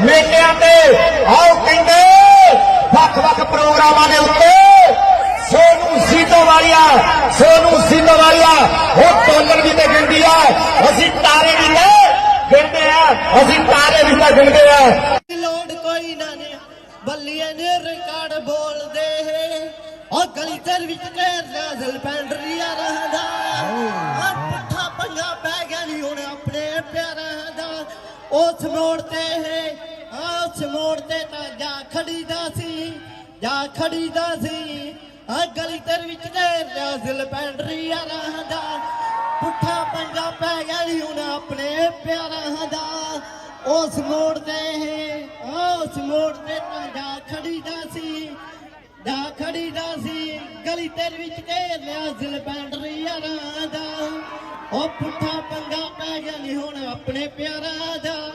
ਮੇਲਿਆਂ ਤੇ ਆਓ ਕਹਿੰਦੇ ਵੱਖ ਵੱਖ ਪ੍ਰੋਗਰਾਮਾਂ ਦੇ ਉੱਤੇ ਸੋਨੂ ਸੀਤੋ ਵਾਲੀਆ ਸੋਨੂ ਸੀਤੋ ਵਾਲੀਆ ਉਹ ਡਾਲਰ ਵੀ ਤੇ ਗਿਣਦੀ ਆ। ਅਸੀਂ ਤਾਰੇ ਵੀ ਤੇ ਗਿਣਦੇ ਆ ਅਸੀਂ ਤਾਰੇ ਵੀ ਤੇ ਗਿਣਦੇ ਆ। ਲੋੜ ਕੋਈ ਨਾ ਨੇ ਬੱਲੀਏ ਨੇ ਰਿਕਾਰਡ ਬੋਲਦੇ। ਉਹ ਗਲੀ ਤੇਰ ਵਿੱਚ ਘੇਰ ਨਾਜ਼ਲ ਪੈਂਡਰੀਆ ਰਹਦਾ। ਆ ਪੁੱਠਾ ਪੰਗਾ ਪੈ ਗਿਆ ਨਹੀਂ ਹੁਣ ਆਪਣੇ ਪਿਆਰਾਂ ਦਾ। ਉਸ ਮੋੜ ਤੇ ਹੈ ਉਸ ਮੋੜ ਤੇ ਤਾਂ ਜਾ ਖੜੀਦਾ ਸੀ, ਜਾ ਖੜੀਦਾ ਸੀ। ਆ ਗਲੀ ਤੇਰ ਵਿੱਚ ਘੇਰ ਨਾਜ਼ਲ ਪੈਂਡਰੀਆ ਰਹਦਾ ਪੁੱਠਾ ਪੰਗਾ ਪੈ ਗਿਆ ਨਹੀਂ ਹੁਣ ਆਪਣੇ ਪਿਆਰਾਂ ਦਾ। ਉਸ ਮੋੜ ਤੇ ਹੈ ਉਸ ਮੋੜ ਤੇ ਤਾਂ ਜਾ ਖੜੀਦਾ ਸੀ, ਜਾ ਖੜੀਦਾ ਸੀ। ਗਲੀ ਤੇਰੇ ਵਿੱਚ ਘੇਰ ਲਿਆ ਜ਼ਿਲ ਬੈਂਡਰੀ ਯਾਰਾਂ ਦਾ। ਉਹ ਪੁੱਠਾ ਪੰਗਾ ਪੈ ਗਿਆ ਨਹੀਂ ਹੁਣ ਆਪਣੇ ਪਿਆਰਾਂ ਦਾ।